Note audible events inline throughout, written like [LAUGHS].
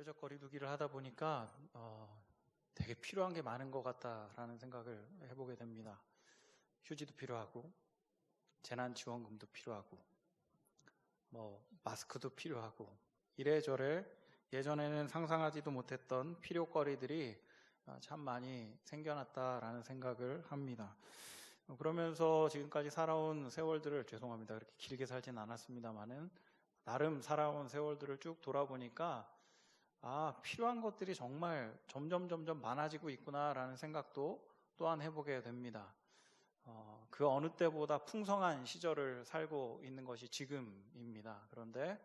사회적 거리두기를 하다 보니까 어, 되게 필요한 게 많은 것 같다라는 생각을 해보게 됩니다. 휴지도 필요하고 재난 지원금도 필요하고 뭐 마스크도 필요하고 이래저래 예전에는 상상하지도 못했던 필요거리들이 어, 참 많이 생겨났다라는 생각을 합니다. 어, 그러면서 지금까지 살아온 세월들을 죄송합니다. 그렇게 길게 살진 않았습니다만은 나름 살아온 세월들을 쭉 돌아보니까 아 필요한 것들이 정말 점점 점점 많아지고 있구나라는 생각도 또한 해보게 됩니다. 어, 그 어느 때보다 풍성한 시절을 살고 있는 것이 지금입니다. 그런데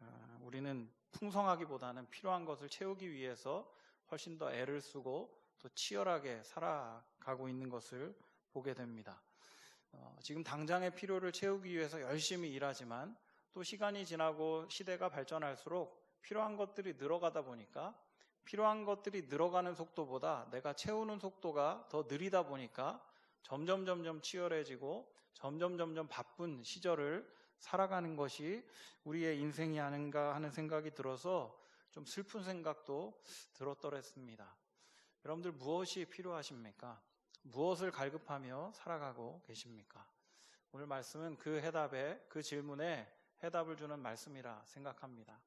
어, 우리는 풍성하기보다는 필요한 것을 채우기 위해서 훨씬 더 애를 쓰고 또 치열하게 살아가고 있는 것을 보게 됩니다. 어, 지금 당장의 필요를 채우기 위해서 열심히 일하지만 또 시간이 지나고 시대가 발전할수록 필요한 것들이 늘어가다 보니까 필요한 것들이 늘어가는 속도보다 내가 채우는 속도가 더 느리다 보니까 점점 점점 치열해지고 점점 점점 바쁜 시절을 살아가는 것이 우리의 인생이 아닌가 하는 생각이 들어서 좀 슬픈 생각도 들었더랬습니다. 여러분들 무엇이 필요하십니까? 무엇을 갈급하며 살아가고 계십니까? 오늘 말씀은 그 해답에, 그 질문에 해답을 주는 말씀이라 생각합니다.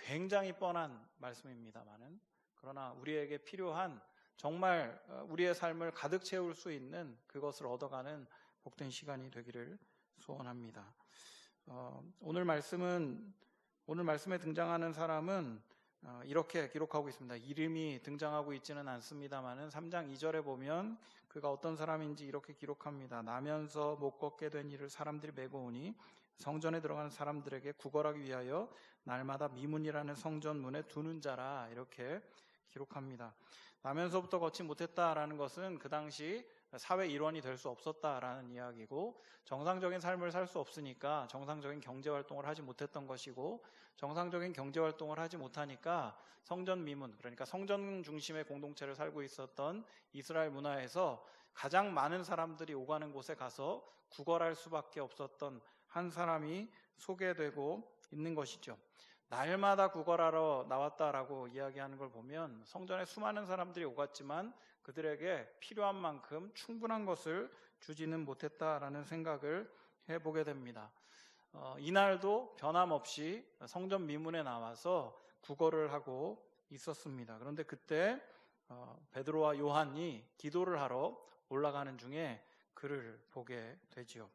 굉장히 뻔한 말씀입니다만은, 그러나 우리에게 필요한 정말 어, 우리의 삶을 가득 채울 수 있는 그것을 얻어가는 복된 시간이 되기를 소원합니다. 어, 오늘 말씀은 오늘 말씀에 등장하는 사람은 어, 이렇게 기록하고 있습니다. 이름이 등장하고 있지는 않습니다만은 3장 2절에 보면 그가 어떤 사람인지 이렇게 기록합니다. 나면서 못 걷게 된 이를 사람들이 메고 오니 성전에 들어가는 사람들에게 구걸하기 위하여 날마다 미문이라는 성전문에 두는 자라 이렇게 기록합니다. 나면서부터 걷지 못했다라는 것은 그 당시 사회 일원이 될 수 없었다라는 이야기고 정상적인 삶을 살 수 없으니까 정상적인 경제 활동을 하지 못했던 것이고 정상적인 경제 활동을 하지 못하니까 성전 미문 그러니까 성전 중심의 공동체를 살고 있었던 이스라엘 문화에서 가장 많은 사람들이 오가는 곳에 가서 구걸할 수밖에 없었던 한 사람이 소개되고 있는 것이죠. 날마다 구걸하러 나왔다라고 이야기하는 걸 보면 성전에 수많은 사람들이 오갔지만 그들에게 필요한 만큼 충분한 것을 주지는 못했다라는 생각을 해보게 됩니다. 어, 이날도 변함없이 성전 미문에 나와서 구걸을 하고 있었습니다. 그런데 그때 어, 베드로와 요한이 기도를 하러 올라가는 중에 그를 보게 되지요.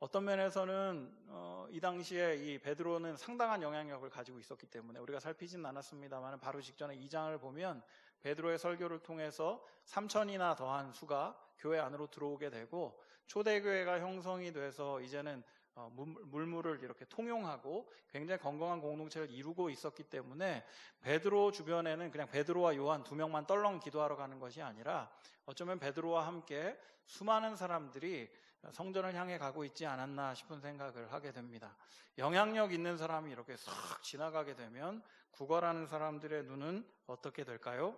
어떤 면에서는 어, 이 당시에 이 베드로는 상당한 영향력을 가지고 있었기 때문에 우리가 살피진 않았습니다만 바로 직전에 2장을 보면 베드로의 설교를 통해서 3천이나 더한 수가 교회 안으로 들어오게 되고 초대교회가 형성이 돼서 이제는 어, 물물을 이렇게 통용하고 굉장히 건강한 공동체를 이루고 있었기 때문에 베드로 주변에는 그냥 베드로와 요한 두 명만 떨렁 기도하러 가는 것이 아니라 어쩌면 베드로와 함께 수많은 사람들이 성전을 향해 가고 있지 않았나 싶은 생각을 하게 됩니다. 영향력 있는 사람이 이렇게 싹 지나가게 되면 구걸하는 사람들의 눈은 어떻게 될까요?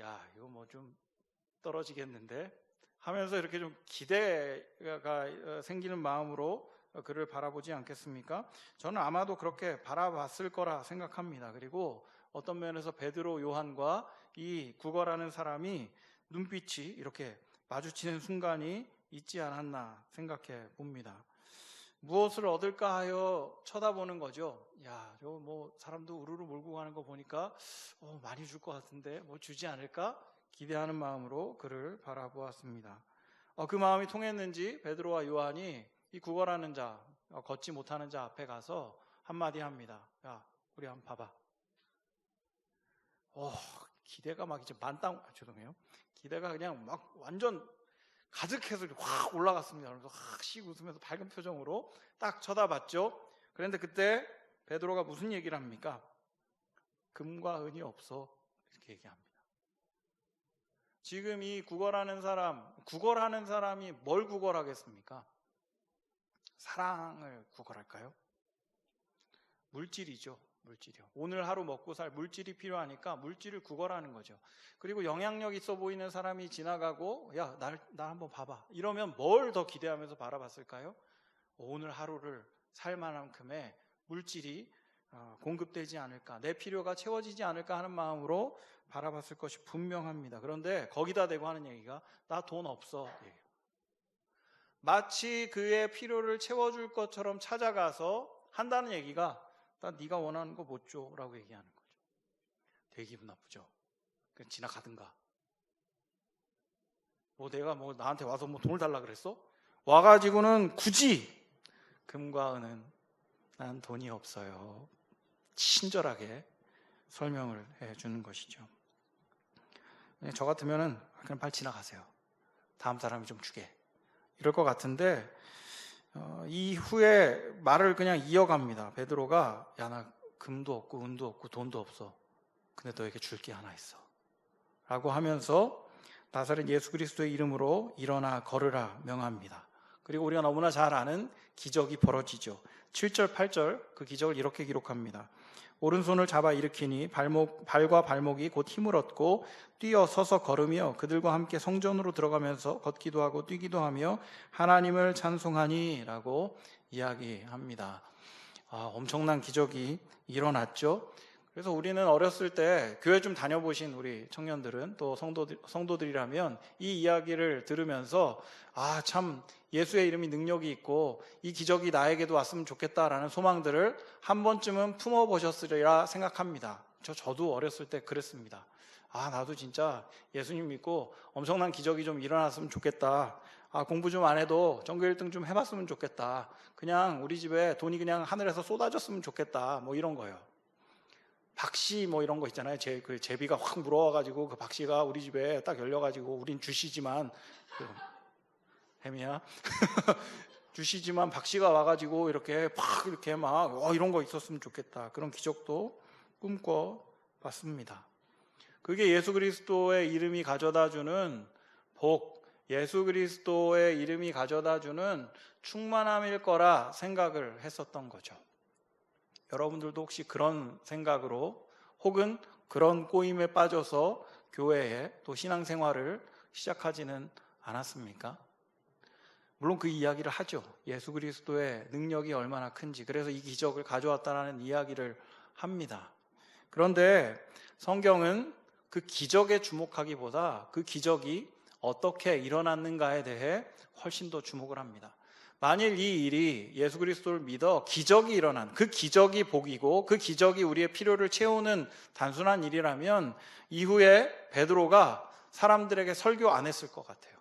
야, 이거 뭐 좀 떨어지겠는데? 하면서 이렇게 좀 기대가 어, 생기는 마음으로 그를 바라보지 않겠습니까? 저는 아마도 그렇게 바라봤을 거라 생각합니다. 그리고 어떤 면에서 베드로 요한과 이 구걸하는 사람이 눈빛이 이렇게 마주치는 순간이 있지 않았나 생각해 봅니다. 무엇을 얻을까 하여 쳐다보는 거죠. 야, 저 뭐 사람도 우르르 몰고 가는 거 보니까 어, 많이 줄 것 같은데 뭐 주지 않을까 기대하는 마음으로 그를 바라보았습니다. 어, 그 마음이 통했는지 베드로와 요한이 이 구걸하는 자, 어, 걷지 못하는 자 앞에 가서 한마디 합니다. 야, 우리 한번 봐봐. 어, 기대가 막 이제 만땅, 아, 죄송해요. 기대가 그냥 막 완전 가득해서 확 올라갔습니다. 그래서 확씩 웃으면서 밝은 표정으로 딱 쳐다봤죠. 그런데 그때 베드로가 무슨 얘기를 합니까? 금과 은이 없어 이렇게 얘기합니다. 지금 이 구걸하는 사람, 구걸하는 사람이 뭘 구걸하겠습니까? 사랑을 구걸할까요? 물질이죠. 물질이요. 오늘 하루 먹고 살 물질이 필요하니까 물질을 구걸하는 거죠. 그리고 영향력 있어 보이는 사람이 지나가고 야, 날, 나 한번 봐봐. 이러면 뭘 더 기대하면서 바라봤을까요? 오늘 하루를 살 만큼의 물질이 어, 공급되지 않을까, 내 필요가 채워지지 않을까 하는 마음으로 바라봤을 것이 분명합니다. 그런데 거기다 대고 하는 얘기가 나 돈 없어. 예. 마치 그의 필요를 채워줄 것처럼 찾아가서 한다는 얘기가 나 네가 원하는 거 못 줘라고 얘기하는 거죠. 되게 기분 나쁘죠. 그 지나가든가. 뭐 내가 뭐 나한테 와서 뭐 돈을 달라 그랬어? 와가지고는 굳이 금과 은은 난 돈이 없어요. 친절하게 설명을 해 주는 것이죠. 네, 저 같으면은 그냥 빨리 지나가세요. 다음 사람이 좀 주게. 이럴 것 같은데 어, 이후에 말을 그냥 이어갑니다. 베드로가 야 나 금도 없고 은도 없고 돈도 없어. 근데 너에게 줄 게 하나 있어. 라고 하면서 나사렛 예수 그리스도의 이름으로 일어나 걸으라 명합니다. 그리고 우리가 너무나 잘 아는 기적이 벌어지죠. 7절, 8절 그 기적을 이렇게 기록합니다. 오른손을 잡아 일으키니 발목, 발과 발목이 곧 힘을 얻고 뛰어 서서 걸으며 그들과 함께 성전으로 들어가면서 걷기도 하고 뛰기도 하며 하나님을 찬송하니 라고 이야기합니다. 아, 엄청난 기적이 일어났죠. 그래서 우리는 어렸을 때 교회 좀 다녀보신 우리 청년들은 또 성도들, 성도들이라면 이 이야기를 들으면서 아, 참 예수의 이름이 능력이 있고 이 기적이 나에게도 왔으면 좋겠다라는 소망들을 한 번쯤은 품어보셨으리라 생각합니다. 저, 저도 어렸을 때 그랬습니다. 아, 나도 진짜 예수님 믿고 엄청난 기적이 좀 일어났으면 좋겠다. 아, 공부 좀 안 해도 전교 1등 좀 해봤으면 좋겠다. 그냥 우리 집에 돈이 그냥 하늘에서 쏟아졌으면 좋겠다. 뭐 이런 거예요. 박씨 뭐 이런 거 있잖아요. 제, 그 제비가 확 물어와가지고 그 박씨가 우리 집에 딱 열려가지고 우린 주시지만 그, 햄이야. [LAUGHS] 주시지만 박씨가 와가지고 이렇게 팍 이렇게 막 어, 이런 거 있었으면 좋겠다. 그런 기적도 꿈꿔 봤습니다. 그게 예수 그리스도의 이름이 가져다 주는 복, 예수 그리스도의 이름이 가져다 주는 충만함일 거라 생각을 했었던 거죠. 여러분들도 혹시 그런 생각으로 혹은 그런 꼬임에 빠져서 교회에 또 신앙생활을 시작하지는 않았습니까? 물론 그 이야기를 하죠. 예수 그리스도의 능력이 얼마나 큰지. 그래서 이 기적을 가져왔다라는 이야기를 합니다. 그런데 성경은 그 기적에 주목하기보다 그 기적이 어떻게 일어났는가에 대해 훨씬 더 주목을 합니다. 만일 이 일이 예수 그리스도를 믿어 기적이 일어난 그 기적이 복이고 그 기적이 우리의 필요를 채우는 단순한 일이라면 이후에 베드로가 사람들에게 설교 안 했을 것 같아요.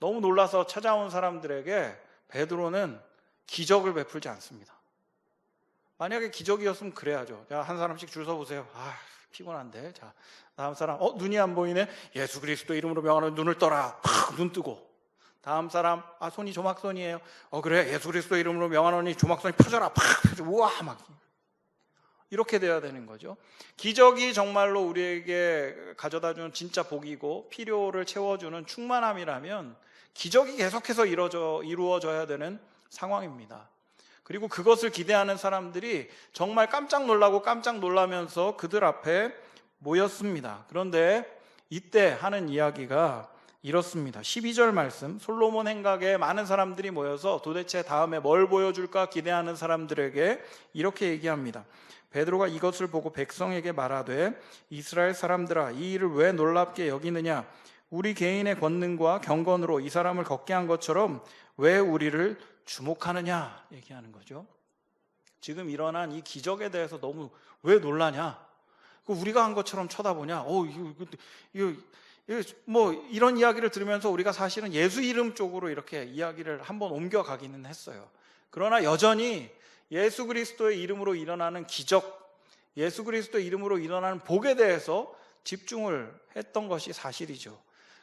너무 놀라서 찾아온 사람들에게 베드로는 기적을 베풀지 않습니다. 만약에 기적이었으면 그래야죠. 자, 한 사람씩 줄 서 보세요. 아, 피곤한데. 자, 다음 사람, 어, 눈이 안 보이네? 예수 그리스도 이름으로 명하는 눈을 떠라. 팍, 눈 뜨고. 다음 사람, 아, 손이 조막손이에요. 어, 그래. 예수 그리스도 이름으로 명하노니 조막손이 펴져라. 팍. 우와, 막. 이렇게 돼야 되는 거죠. 기적이 정말로 우리에게 가져다 주는 진짜 복이고 필요를 채워주는 충만함이라면 기적이 계속해서 이루어져, 이루어져야 되는 상황입니다. 그리고 그것을 기대하는 사람들이 정말 깜짝 놀라고 깜짝 놀라면서 그들 앞에 모였습니다. 그런데 이때 하는 이야기가 이렇습니다. 12절 말씀, 솔로몬 행각에 많은 사람들이 모여서 도대체 다음에 뭘 보여줄까 기대하는 사람들에게 이렇게 얘기합니다. 베드로가 이것을 보고 백성에게 말하되 이스라엘 사람들아 이 일을 왜 놀랍게 여기느냐 우리 개인의 권능과 경건으로 이 사람을 걷게 한 것처럼 왜 우리를 주목하느냐 얘기하는 거죠. 지금 일어난 이 기적에 대해서 너무 왜 놀라냐? 그 우리가 한 것처럼 쳐다보냐? 어, 이거, 이거, 이거, 뭐 이런 이야기를 들으면서 우리가 사실은 예수 이름 쪽으로 이렇게 이야기를 한번 옮겨가기는 했어요. 그러나 여전히 예수 그리스도의 이름으로 일어나는 기적, 예수 그리스도의 이름으로 일어나는 복에 대해서 집중을 했던 것이 사실이죠.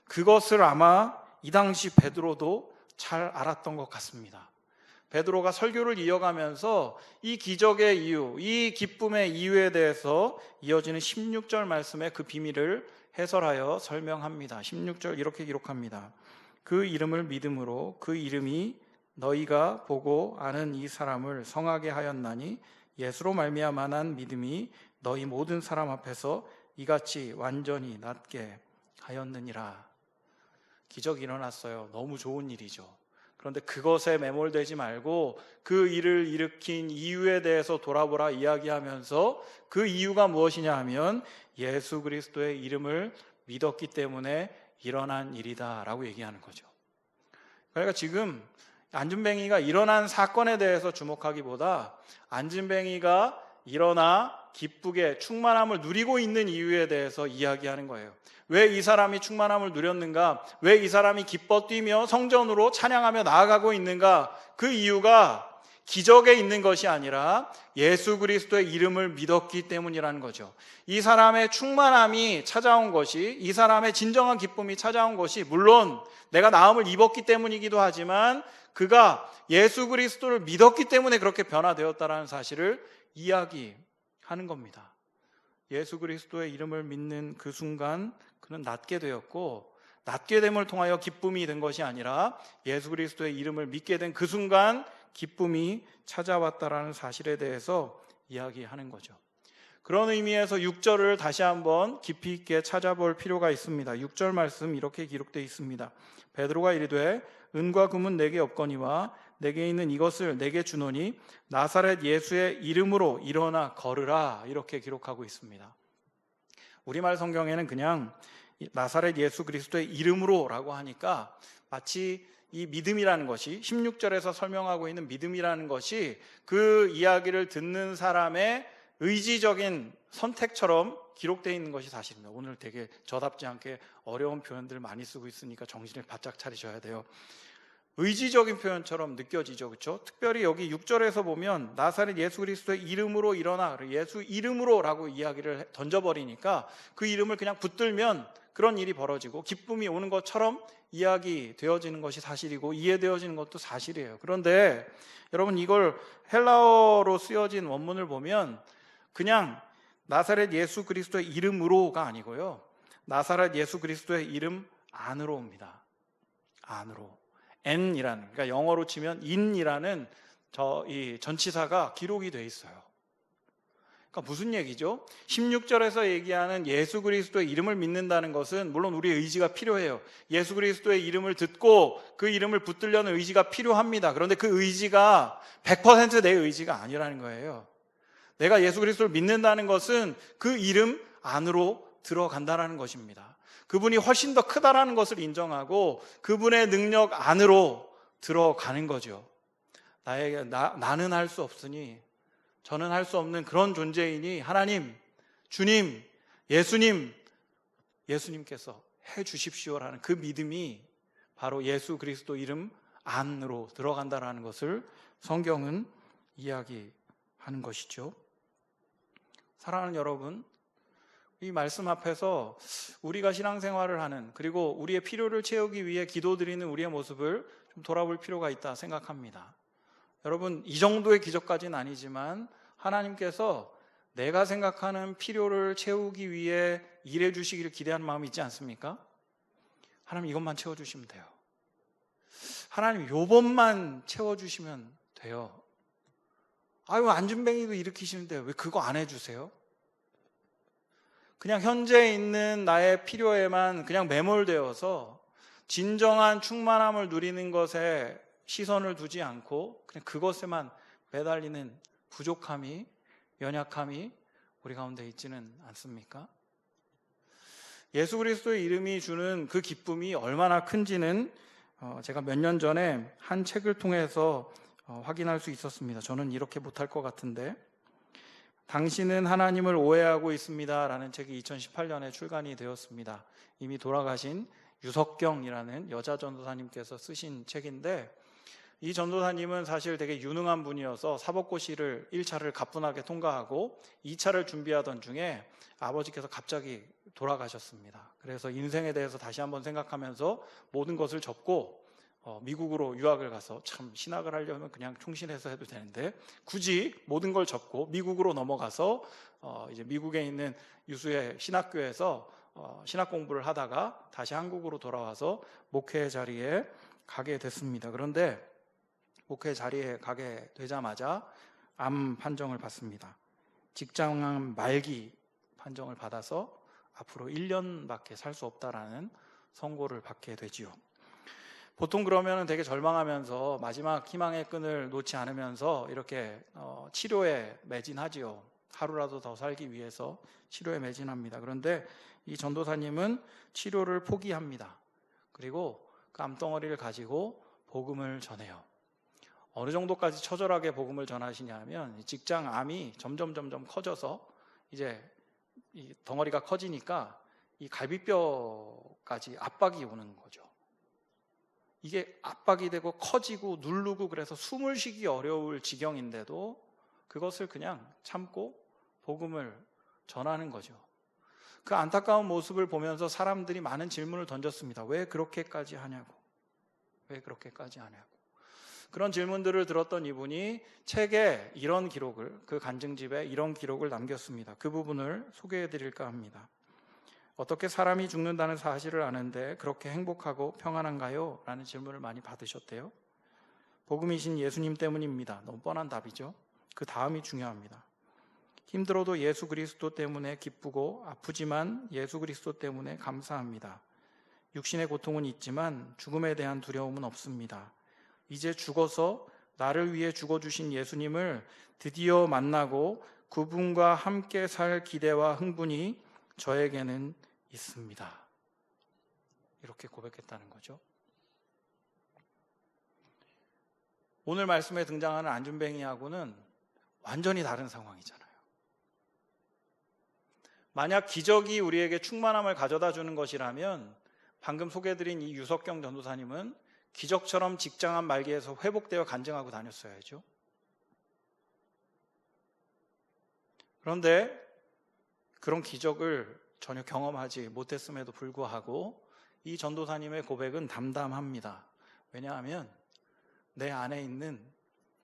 그것을 아마 이 당시 베드로도 잘 알았던 것 같습니다. 베드로가 설교를 이어가면서 이 기적의 이유, 이 기쁨의 이유에 대해서 이어지는 16절 말씀의 그 비밀을 해설하여 설명합니다. 16절 이렇게 기록합니다. 그 이름을 믿음으로 그 이름이 너희가 보고 아는 이 사람을 성하게 하였나니 예수로 말미암아난 믿음이 너희 모든 사람 앞에서 이같이 완전히 낫게 하였느니라. 기적이 일어났어요. 너무 좋은 일이죠. 그런데 그것에 매몰되지 말고 그 일을 일으킨 이유에 대해서 돌아보라 이야기하면서 그 이유가 무엇이냐 하면 예수 그리스도의 이름을 믿었기 때문에 일어난 일이다라고 얘기하는 거죠. 그러니까 지금 안진뱅이가 일어난 사건에 대해서 주목하기보다 안진뱅이가 일어나 기쁘게 충만함을 누리고 있는 이유에 대해서 이야기하는 거예요. 왜 이 사람이 충만함을 누렸는가? 왜 이 사람이 기뻐 뛰며 성전으로 찬양하며 나아가고 있는가? 그 이유가 기적에 있는 것이 아니라 예수 그리스도의 이름을 믿었기 때문이라는 거죠. 이 사람의 충만함이 찾아온 것이, 이 사람의 진정한 기쁨이 찾아온 것이, 물론 내가 나음을 입었기 때문이기도 하지만 그가 예수 그리스도를 믿었기 때문에 그렇게 변화되었다라는 사실을 이야기 하는 겁니다. 예수 그리스도의 이름을 믿는 그 순간 그는 낫게 되었고 낫게 됨을 통하여 기쁨이 된 것이 아니라 예수 그리스도의 이름을 믿게 된 그 순간 기쁨이 찾아왔다라는 사실에 대해서 이야기하는 거죠. 그런 의미에서 6절을 다시 한번 깊이 있게 찾아볼 필요가 있습니다. 6절 말씀 이렇게 기록되어 있습니다. 베드로가 이르되 은과 금은 내게 없거니와 내게 있는 이것을 내게 주노니 나사렛 예수의 이름으로 일어나 걸으라 이렇게 기록하고 있습니다. 우리말 성경에는 그냥 나사렛 예수 그리스도의 이름으로라고 하니까 마치 이 믿음이라는 것이 16절에서 설명하고 있는 믿음이라는 것이 그 이야기를 듣는 사람의 의지적인 선택처럼 기록되어 있는 것이 사실입니다. 오늘 되게 저답지 않게 어려운 표현들 많이 쓰고 있으니까 정신을 바짝 차리셔야 돼요. 의지적인 표현처럼 느껴지죠. 그렇죠? 특별히 여기 6절에서 보면 나사렛 예수 그리스도의 이름으로 일어나 예수 이름으로라고 이야기를 던져 버리니까 그 이름을 그냥 붙들면 그런 일이 벌어지고 기쁨이 오는 것처럼 이야기 되어지는 것이 사실이고 이해되어지는 것도 사실이에요. 그런데 여러분 이걸 헬라어로 쓰여진 원문을 보면 그냥 나사렛 예수 그리스도의 이름으로가 아니고요. 나사렛 예수 그리스도의 이름 안으로입니다. 안으로. N이라는 그러니까 영어로 치면 in이라는 저 이 전치사가 기록이 돼 있어요. 그러니까 무슨 얘기죠? 16절에서 얘기하는 예수 그리스도의 이름을 믿는다는 것은 물론 우리의 의지가 필요해요. 예수 그리스도의 이름을 듣고 그 이름을 붙들려는 의지가 필요합니다. 그런데 그 의지가 100%내 의지가 아니라는 거예요. 내가 예수 그리스도를 믿는다는 것은 그 이름 안으로 들어간다라는 것입니다. 그분이 훨씬 더 크다라는 것을 인정하고 그분의 능력 안으로 들어가는 거죠. 나에게 나, 나는 할 수 없으니 저는 할 수 없는 그런 존재이니 하나님, 주님, 예수님, 예수님께서 해 주십시오라는 그 믿음이 바로 예수 그리스도 이름 안으로 들어간다라는 것을 성경은 이야기하는 것이죠. 사랑하는 여러분, 이 말씀 앞에서 우리가 신앙생활을 하는 그리고 우리의 필요를 채우기 위해 기도드리는 우리의 모습을 좀 돌아볼 필요가 있다 생각합니다. 여러분 이 정도의 기적까지는 아니지만 하나님께서 내가 생각하는 필요를 채우기 위해 일해 주시기를 기대하는 마음이 있지 않습니까? 하나님 이것만 채워 주시면 돼요. 하나님 요번만 채워 주시면 돼요. 아유 안준뱅이도 일으키시는데 왜 그거 안 해주세요? 그냥 현재 있는 나의 필요에만 그냥 매몰되어서 진정한 충만함을 누리는 것에 시선을 두지 않고 그냥 그것에만 매달리는 부족함이 연약함이 우리 가운데 있지는 않습니까? 예수 그리스도의 이름이 주는 그 기쁨이 얼마나 큰지는 어, 제가 몇 년 전에 한 책을 통해서 어, 확인할 수 있었습니다. 저는 이렇게 못할 것 같은데 당신은 하나님을 오해하고 있습니다. 라는 책이 2018년에 출간이 되었습니다. 이미 돌아가신 유석경이라는 여자 전도사님께서 쓰신 책인데 이 전도사님은 사실 되게 유능한 분이어서 사법고시를 1차를 가뿐하게 통과하고 2차를 준비하던 중에 아버지께서 갑자기 돌아가셨습니다. 그래서 인생에 대해서 다시 한번 생각하면서 모든 것을 접고 어, 미국으로 유학을 가서 참 신학을 하려면 그냥 충신해서 해도 되는데 굳이 모든 걸 접고 미국으로 넘어가서 어, 이제 미국에 있는 유수의 신학교에서 어, 신학 공부를 하다가 다시 한국으로 돌아와서 목회 자리에 가게 됐습니다. 그런데 목회 자리에 가게 되자마자 암 판정을 받습니다. 직장암 말기 판정을 받아서 앞으로 1년밖에 살 수 없다라는 선고를 받게 되지요. 보통 그러면 되게 절망하면서 마지막 희망의 끈을 놓지 않으면서 이렇게 어, 치료에 매진하지요. 하루라도 더 살기 위해서 치료에 매진합니다. 그런데 이 전도사님은 치료를 포기합니다. 그리고 그 암덩어리를 가지고 복음을 전해요. 어느 정도까지 처절하게 복음을 전하시냐면 직장 암이 점점 점점 커져서 이제 이 덩어리가 커지니까 이 갈비뼈까지 압박이 오는 거죠. 이게 압박이 되고 커지고 누르고 그래서 숨을 쉬기 어려울 지경인데도 그것을 그냥 참고 복음을 전하는 거죠. 그 안타까운 모습을 보면서 사람들이 많은 질문을 던졌습니다. 왜 그렇게까지 하냐고. 왜 그렇게까지 하냐고. 그런 질문들을 들었던 이분이 책에 이런 기록을, 그 간증집에 이런 기록을 남겼습니다. 그 부분을 소개해 드릴까 합니다. 어떻게 사람이 죽는다는 사실을 아는데 그렇게 행복하고 평안한가요? 라는 질문을 많이 받으셨대요. 복음이신 예수님 때문입니다. 너무 뻔한 답이죠. 그 다음이 중요합니다. 힘들어도 예수 그리스도 때문에 기쁘고 아프지만 예수 그리스도 때문에 감사합니다. 육신의 고통은 있지만 죽음에 대한 두려움은 없습니다. 이제 죽어서 나를 위해 죽어주신 예수님을 드디어 만나고 그분과 함께 살 기대와 흥분이 저에게는 있습니다. 이렇게 고백했다는 거죠. 오늘 말씀에 등장하는 안준뱅이하고는 완전히 다른 상황이잖아요. 만약 기적이 우리에게 충만함을 가져다 주는 것이라면 방금 소개해드린 이 유석경 전도사님은 기적처럼 직장암 말기에서 회복되어 간증하고 다녔어야죠. 그런데 그런 기적을 전혀 경험하지 못했음에도 불구하고 이 전도사님의 고백은 담담합니다. 왜냐하면 내 안에 있는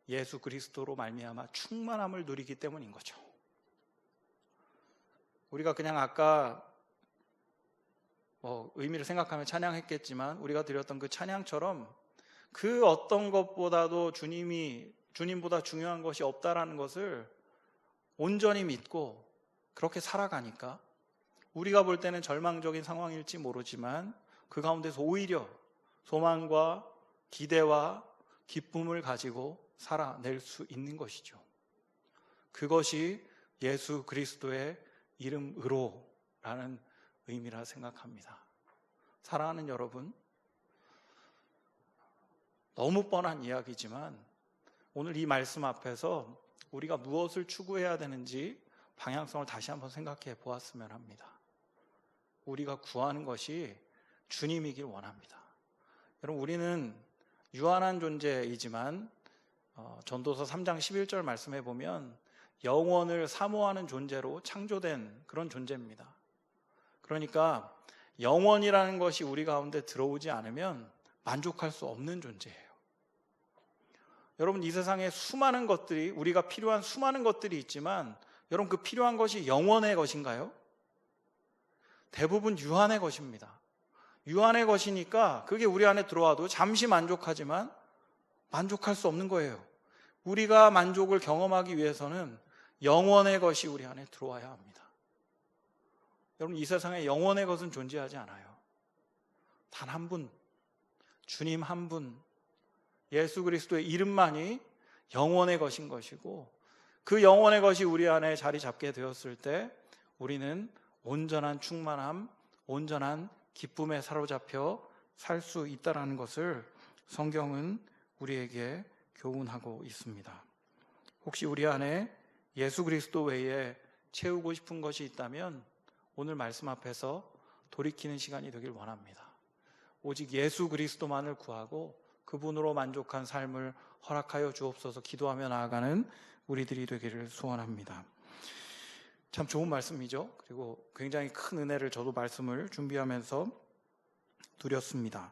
예수 그리스도로 말미암아 충만함을 누리기 때문인 거죠. 우리가 그냥 아까 뭐 의미를 생각하며 찬양했겠지만 우리가 드렸던 그 찬양처럼 그 어떤 것보다도 주님이 주님보다 중요한 것이 없다라는 것을 온전히 믿고 그렇게 살아가니까 우리가 볼 때는 절망적인 상황일지 모르지만 그 가운데서 오히려 소망과 기대와 기쁨을 가지고 살아낼 수 있는 것이죠. 그것이 예수 그리스도의 이름으로라는 의미라 생각합니다. 사랑하는 여러분, 너무 뻔한 이야기지만 오늘 이 말씀 앞에서 우리가 무엇을 추구해야 되는지 방향성을 다시 한번 생각해 보았으면 합니다. 우리가 구하는 것이 주님이길 원합니다. 여러분, 우리는 유한한 존재이지만 어, 전도서 3장 11절 말씀해 보면 영원을 사모하는 존재로 창조된 그런 존재입니다. 그러니까 영원이라는 것이 우리 가운데 들어오지 않으면 만족할 수 없는 존재예요. 여러분, 이 세상에 수많은 것들이, 우리가 필요한 수많은 것들이 있지만, 여러분, 그 필요한 것이 영원의 것인가요? 대부분 유한의 것입니다. 유한의 것이니까 그게 우리 안에 들어와도 잠시 만족하지만 만족할 수 없는 거예요. 우리가 만족을 경험하기 위해서는 영원의 것이 우리 안에 들어와야 합니다. 여러분, 이 세상에 영원의 것은 존재하지 않아요. 단 한 분, 주님 한 분, 예수 그리스도의 이름만이 영원의 것인 것이고 그 영원의 것이 우리 안에 자리 잡게 되었을 때 우리는 온전한 충만함, 온전한 기쁨에 사로잡혀 살 수 있다라는 것을 성경은 우리에게 교훈하고 있습니다. 혹시 우리 안에 예수 그리스도 외에 채우고 싶은 것이 있다면 오늘 말씀 앞에서 돌이키는 시간이 되길 원합니다. 오직 예수 그리스도만을 구하고 그분으로 만족한 삶을 허락하여 주옵소서 기도하며 나아가는 우리들이 되기를 소원합니다. 참 좋은 말씀이죠. 그리고 굉장히 큰 은혜를 저도 말씀을 준비하면서 누렸습니다.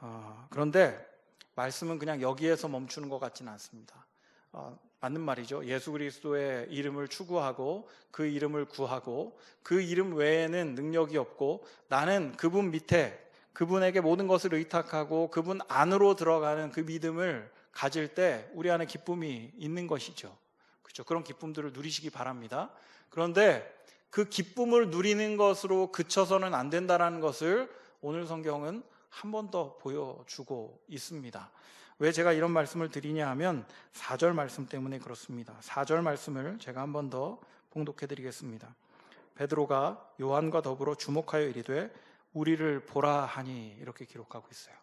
어, 그런데 말씀은 그냥 여기에서 멈추는 것 같지는 않습니다. 어, 맞는 말이죠. 예수 그리스도의 이름을 추구하고 그 이름을 구하고 그 이름 외에는 능력이 없고 나는 그분 밑에 그분에게 모든 것을 의탁하고 그분 안으로 들어가는 그 믿음을 가질 때 우리 안에 기쁨이 있는 것이죠. 그렇죠. 그런 기쁨들을 누리시기 바랍니다. 그런데 그 기쁨을 누리는 것으로 그쳐서는 안 된다라는 것을 오늘 성경은 한 번 더 보여주고 있습니다. 왜 제가 이런 말씀을 드리냐 하면 4절 말씀 때문에 그렇습니다. 4절 말씀을 제가 한 번 더 봉독해 드리겠습니다. 베드로가 요한과 더불어 주목하여 이르되 우리를 보라 하니 이렇게 기록하고 있어요.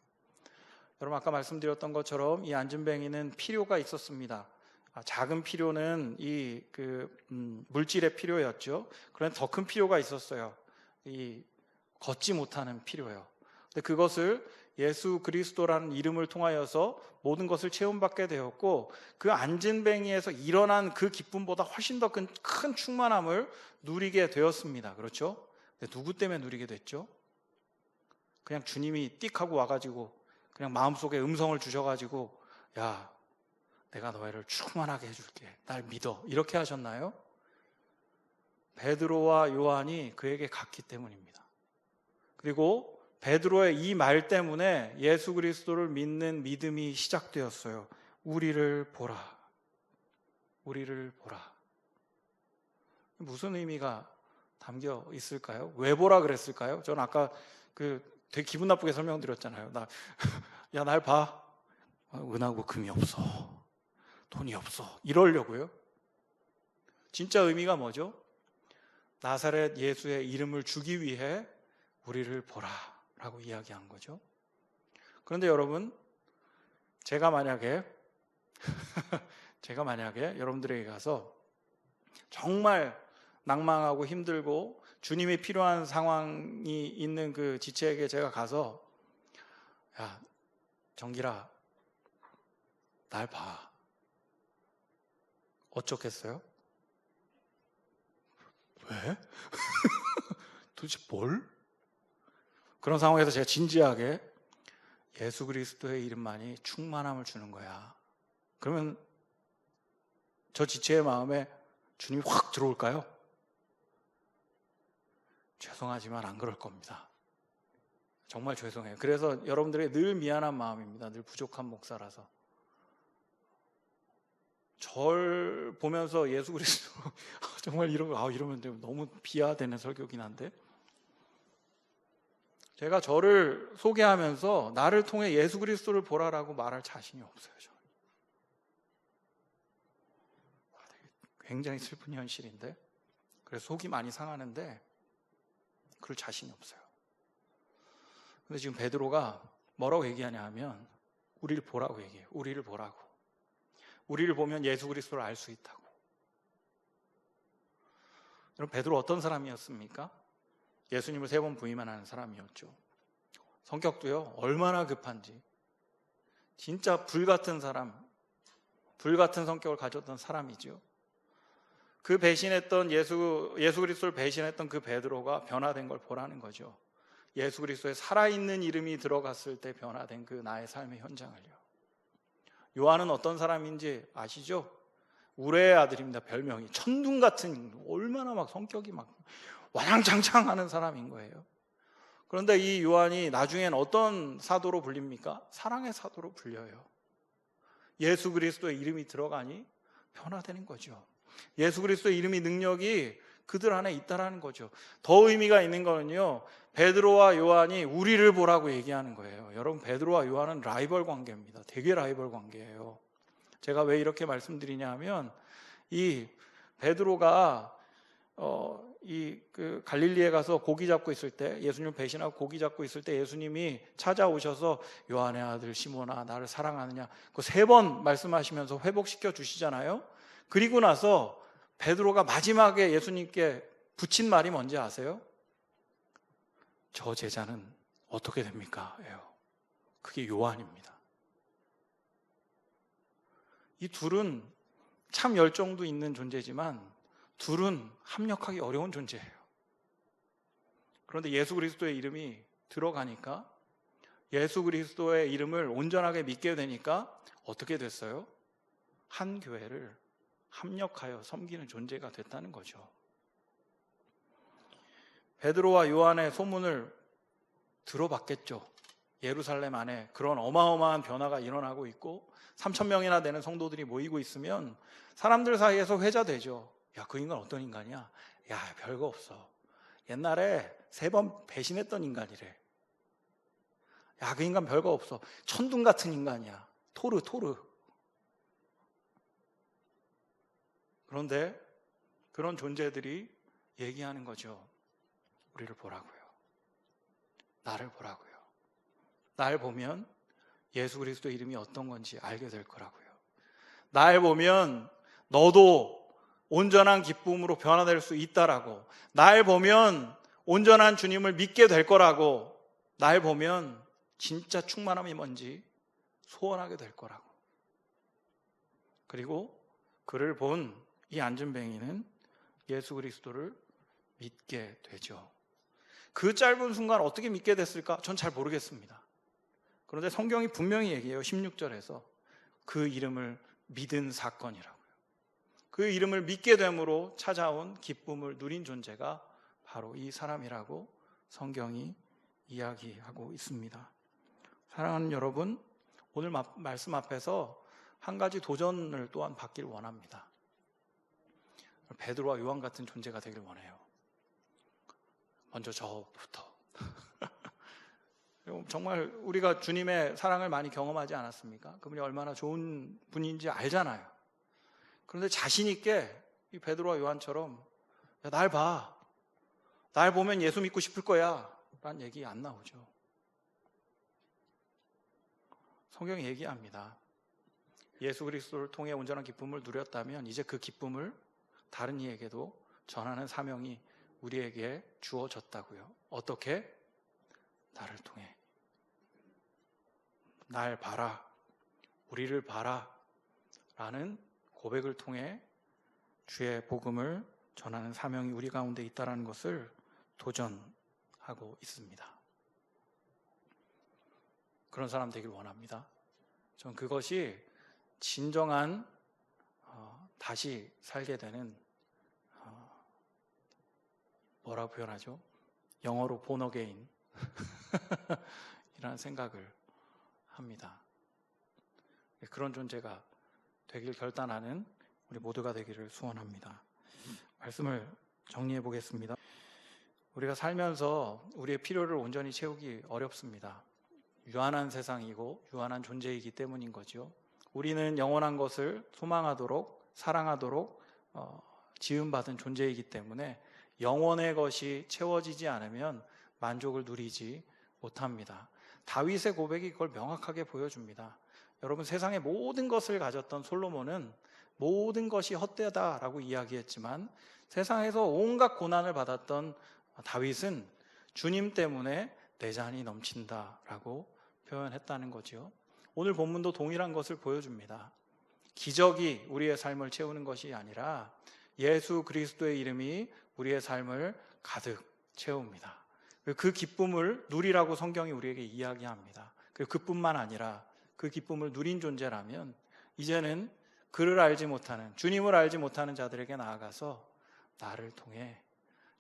여러분 아까 말씀드렸던 것처럼 이 안진뱅이는 필요가 있었습니다. 아, 작은 필요는 이그 음, 물질의 필요였죠. 그런데 더 큰 필요가 있었어요. 이 걷지 못하는 필요요. 근데 그것을 예수 그리스도라는 이름을 통하여서 모든 것을 체험받게 되었고 그 안진뱅이에서 일어난 그 기쁨보다 훨씬 더큰큰 충만함을 누리게 되었습니다. 그렇죠? 누구 때문에 누리게 됐죠? 그냥 주님이 띡 하고 와가지고 그냥 마음속에 음성을 주셔가지고 야 내가 너희를 충만하게 해줄게 날 믿어 이렇게 하셨나요? 베드로와 요한이 그에게 갔기 때문입니다. 그리고 베드로의 이 말 때문에 예수 그리스도를 믿는 믿음이 시작되었어요. 우리를 보라. 우리를 보라. 무슨 의미가 담겨 있을까요? 왜 보라 그랬을까요? 저는 아까 그 되게 기분 나쁘게 설명드렸잖아요. 나, [LAUGHS] 야, 날 봐. 은하고 금이 없어. 돈이 없어. 이러려고요. 진짜 의미가 뭐죠? 나사렛 예수의 이름을 주기 위해 우리를 보라. 라고 이야기한 거죠. 그런데 여러분, 제가 만약에, [LAUGHS] 제가 만약에 여러분들에게 가서 정말 낭망하고 힘들고 주님이 필요한 상황이 있는 그 지체에게 제가 가서, 야, 정기라, 날 봐. 어쩌겠어요? 왜? [LAUGHS] 도대체 뭘? 그런 상황에서 제가 진지하게 예수 그리스도의 이름만이 충만함을 주는 거야. 그러면 저 지체의 마음에 주님이 확 들어올까요? 죄송하지만 안 그럴 겁니다. 정말 죄송해요. 그래서 여러분들에게 늘 미안한 마음입니다. 늘 부족한 목사라서. 절 보면서 예수 그리스도 [LAUGHS] 정말 이런 거 아, 이러면 너무 비하되는 설교긴 한데 제가 저를 소개하면서 나를 통해 예수 그리스도를 보라라고 말할 자신이 없어요. 저는. 굉장히 슬픈 현실인데 그래서 속이 많이 상하는데 그럴 자신이 없어요. 근데 지금 베드로가 뭐라고 얘기하냐 하면 우리를 보라고 얘기해요. 우리를 보라고. 우리를 보면 예수 그리스도를 알 수 있다고. 여러분 베드로 어떤 사람이었습니까? 예수님을 세 번 부임만 하는 사람이었죠. 성격도요, 얼마나 급한지. 진짜 불 같은 사람, 불 같은 성격을 가졌던 사람이죠. 그 배신했던 예수, 예수 그리스도를 배신했던 그 베드로가 변화된 걸 보라는 거죠. 예수 그리스도의 살아있는 이름이 들어갔을 때 변화된 그 나의 삶의 현장을요. 요한은 어떤 사람인지 아시죠? 우레의 아들입니다. 별명이 천둥 같은 얼마나 막 성격이 막 와장창창하는 사람인 거예요. 그런데 이 요한이 나중엔 어떤 사도로 불립니까? 사랑의 사도로 불려요. 예수 그리스도의 이름이 들어가니 변화되는 거죠. 예수 그리스도의 이름이 능력이 그들 안에 있다라는 거죠. 더 의미가 있는 거는요. 베드로와 요한이 우리를 보라고 얘기하는 거예요. 여러분 베드로와 요한은 라이벌 관계입니다. 되게 라이벌 관계예요. 제가 왜 이렇게 말씀드리냐 하면 이 베드로가 어, 이 그 갈릴리에 가서 고기 잡고 있을 때 예수님 배신하고 고기 잡고 있을 때 예수님이 찾아오셔서 요한의 아들 시몬아 나를 사랑하느냐 그 세 번 말씀하시면서 회복시켜 주시잖아요. 그리고 나서 베드로가 마지막에 예수님께 붙인 말이 뭔지 아세요? 저 제자는 어떻게 됩니까? 그게 요한입니다. 이 둘은 참 열정도 있는 존재지만 둘은 합력하기 어려운 존재예요. 그런데 예수 그리스도의 이름이 들어가니까 예수 그리스도의 이름을 온전하게 믿게 되니까 어떻게 됐어요? 한 교회를 합력하여 섬기는 존재가 됐다는 거죠. 베드로와 요한의 소문을 들어봤겠죠. 예루살렘 안에 그런 어마어마한 변화가 일어나고 있고 3천 명이나 되는 성도들이 모이고 있으면 사람들 사이에서 회자되죠. 야, 그 인간 어떤 인간이야? 야, 별거 없어. 옛날에 세 번 배신했던 인간이래. 야, 그 인간 별거 없어. 천둥 같은 인간이야. 토르, 토르. 그런데 그런 존재들이 얘기하는 거죠. 우리를 보라고요. 나를 보라고요. 날 보면 예수 그리스도 이름이 어떤 건지 알게 될 거라고요. 날 보면 너도 온전한 기쁨으로 변화될 수 있다라고. 날 보면 온전한 주님을 믿게 될 거라고. 날 보면 진짜 충만함이 뭔지 소원하게 될 거라고. 그리고 그를 본 이 안전뱅이는 예수 그리스도를 믿게 되죠. 그 짧은 순간 어떻게 믿게 됐을까? 전 잘 모르겠습니다. 그런데 성경이 분명히 얘기해요. 16절에서 그 이름을 믿은 사건이라고요. 그 이름을 믿게 됨으로 찾아온 기쁨을 누린 존재가 바로 이 사람이라고 성경이 이야기하고 있습니다. 사랑하는 여러분, 오늘 마- 말씀 앞에서 한 가지 도전을 또한 받길 원합니다. 베드로와 요한 같은 존재가 되길 원해요. 먼저 저부터. [LAUGHS] 정말 우리가 주님의 사랑을 많이 경험하지 않았습니까? 그분이 얼마나 좋은 분인지 알잖아요. 그런데 자신 있게 이 베드로와 요한처럼 야, 날 봐. 날 보면 예수 믿고 싶을 거야. 라는 얘기 안 나오죠. 성경이 얘기합니다. 예수 그리스도를 통해 온전한 기쁨을 누렸다면 이제 그 기쁨을 다른 이에게도 전하는 사명이 우리에게 주어졌다고요. 어떻게? 나를 통해. 날 봐라. 우리를 봐라. 라는 고백을 통해 주의 복음을 전하는 사명이 우리 가운데 있다는 것을 도전하고 있습니다. 그런 사람 되길 원합니다. 전 그것이 진정한 어, 다시 살게 되는 어, 뭐라고 표현하죠? 영어로 본어게인 [LAUGHS] 이라는 생각을 합니다. 그런 존재가 되길 결단하는 우리 모두가 되기를 소원합니다. 말씀을 정리해 보겠습니다. 우리가 살면서 우리의 필요를 온전히 채우기 어렵습니다. 유한한 세상이고 유한한 존재이기 때문인 거죠. 우리는 영원한 것을 소망하도록 사랑하도록 어, 지음받은 존재이기 때문에 영원의 것이 채워지지 않으면 만족을 누리지 못합니다. 다윗의 고백이 그걸 명확하게 보여줍니다. 여러분 세상의 모든 것을 가졌던 솔로몬은 모든 것이 헛되다라고 이야기했지만 세상에서 온갖 고난을 받았던 다윗은 주님 때문에 내 잔이 넘친다라고 표현했다는 거지요. 오늘 본문도 동일한 것을 보여줍니다. 기적이 우리의 삶을 채우는 것이 아니라 예수 그리스도의 이름이 우리의 삶을 가득 채웁니다. 그 기쁨을 누리라고 성경이 우리에게 이야기합니다. 그리고 그뿐만 아니라 그 기쁨을 누린 존재라면 이제는 그를 알지 못하는 주님을 알지 못하는 자들에게 나아가서 나를 통해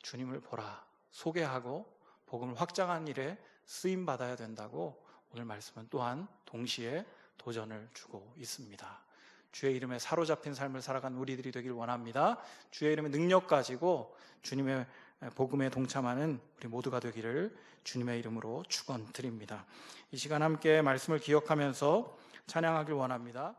주님을 보라 소개하고 복음을 확장한 일에 쓰임 받아야 된다고 오늘 말씀은 또한 동시에 도전을 주고 있습니다. 주의 이름에 사로잡힌 삶을 살아간 우리들이 되길 원합니다. 주의 이름의 능력 가지고 주님의 복음에 동참하는 우리 모두가 되기를 주님의 이름으로 축원드립니다. 이 시간 함께 말씀을 기억하면서 찬양하길 원합니다.